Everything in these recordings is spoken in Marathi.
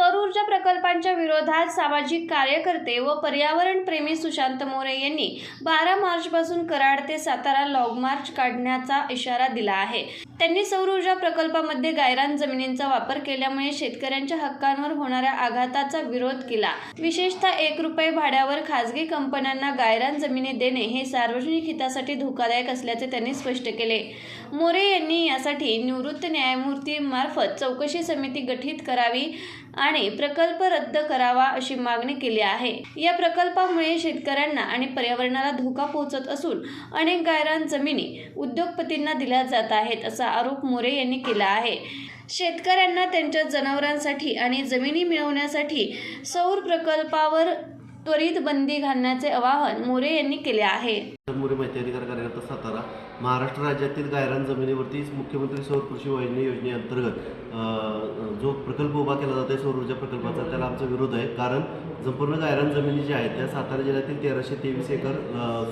ऊर्जा प्रकल्पांच्या विरोधात सामाजिक कार्यकर्ते व पर्यावरण प्रेमी सुशांत मोरे यांनी बारा मार्चपासून कराड ते सातारा लॉग मार्च काढण्याचा इशारा दिला आहे. त्यांनी सौर ऊर्जा प्रकल्पामध्ये गायरान जमिनींचा वापर केल्यामुळे शेतकऱ्यांच्या हक्कांवर होणाऱ्या आघाताचा विरोध केला. विशेषतः एक रुपये भाड्यावर खासगी कंपन्यांना गायरान जमिनी देणे हे सार्वजनिक हितासाठी धोकादायक असल्याचे त्यांनी स्पष्ट केले. मोरे यांनी यासाठी निवृत्त न्यायमूर्ती मार्फत चौकशी समिती गठीत करावी आणि प्रकल्प रद्द करावा अशी मागणी केली आहे. या प्रकल्पामुळे शेतकऱ्यांना आणि पर्यावरणाला धोका पोहोचत असून अनेक गायरान जमिनी उद्योगपतींना दिल्या जात आहेत असा आरोप मोरे यांनी केला आहे. शेतकऱ्यांना त्यांच्या जनावरांसाठी आणि जमिनी मिळवण्यासाठी सौर प्रकल्पावर त्वरित बंदी घालण्याचे आवाहन मोरे यांनी केले आहे. मोरे माहिती अधिकार कार्यरत सातारा महाराष्ट्र राज्यातील गायरान जमिनीवरती मुख्यमंत्री सौर कृषी वाहिनी योजनेअंतर्गत जो प्रकल्प उभा केला जातो सौर ऊर्जा प्रकल्पाचा त्याला आमचा विरोध आहे. कारण संपूर्ण गायरान जमिनी ज्या आहेत त्या सातारा जिल्ह्यातील तेराशे तेवीस एकर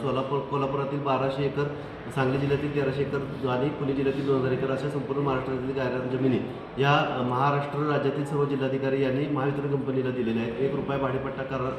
सोलापूर कोल्हापुरातील बाराशे एकर सांगली जिल्ह्यातील तेराशे एकर आणि पुणे जिल्ह्यातील दोन हजार एकर अशा संपूर्ण महाराष्ट्रातील गायरान जमिनी या महाराष्ट्र राज्यातील सर्व जिल्हाधिकारी यांनी महावितरण कंपनीला दिलेल्या आहेत. एक रुपये भाडेपट्टा करा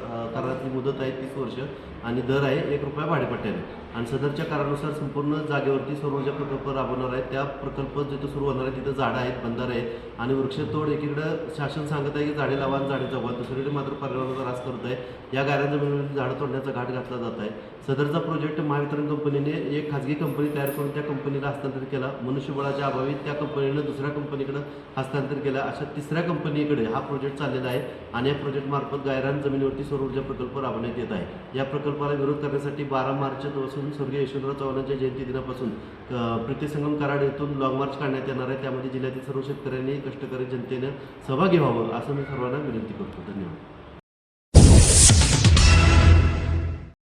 कराराची मुदत आहे तीस वर्ष आणि दर आहे एक रुपया भाडेपट्ट्याने आणि सदरच्या करानुसार संपूर्ण जागेवरती सौर ऊर्जा प्रकल्प राबवणार आहे त्या प्रकल्प जिथं सुरू होणार आहे तिथं झाडं आहेत बंधार आहेत आणि वृक्षतोड एकीकडं शासन सांगत आहे की झाडे लावा आणि झाडे जगवा. दुसरीकडे मात्र पर्यावरणाचा त्रास करत आहे. या गायरान जमिनीमध्ये झाडं तोडण्याचा घाट घातला जात आहे. सदरचा प्रोजेक्ट महावितरण कंपनीने एक खाजगी कंपनी तयार करून त्या कंपनीला हस्तांतरित केला. मनुष्यबळाच्या अभावी त्या कंपनीनं दुसऱ्या कंपनीकडे हस्तांतर केला. अशा तिसऱ्या कंपनीकडे हा प्रोजेक्ट चाललेला आहे आणि या प्रोजेक्टमार्फत गायरान जमिनीवरती सौर ऊर्जा प्रकल्प राबवण्यात येत आहे. या प्रकल्पाला विरोध करण्यासाठी बारा मार्च पासून स्वर्गीय यशवंतराव चव्हाणांच्या जयंती दिनापासून अ, प्रीतिसंगम कराड येथून लॉंग मार्च काढण्यात येणार आहे. त्यामध्ये जिल्ह्यातील सर्व शेतकऱ्यांनी कष्टकरी जनतेनं सहभागी व्हावं असं मी सर्वांना विनंती करतो. धन्यवाद.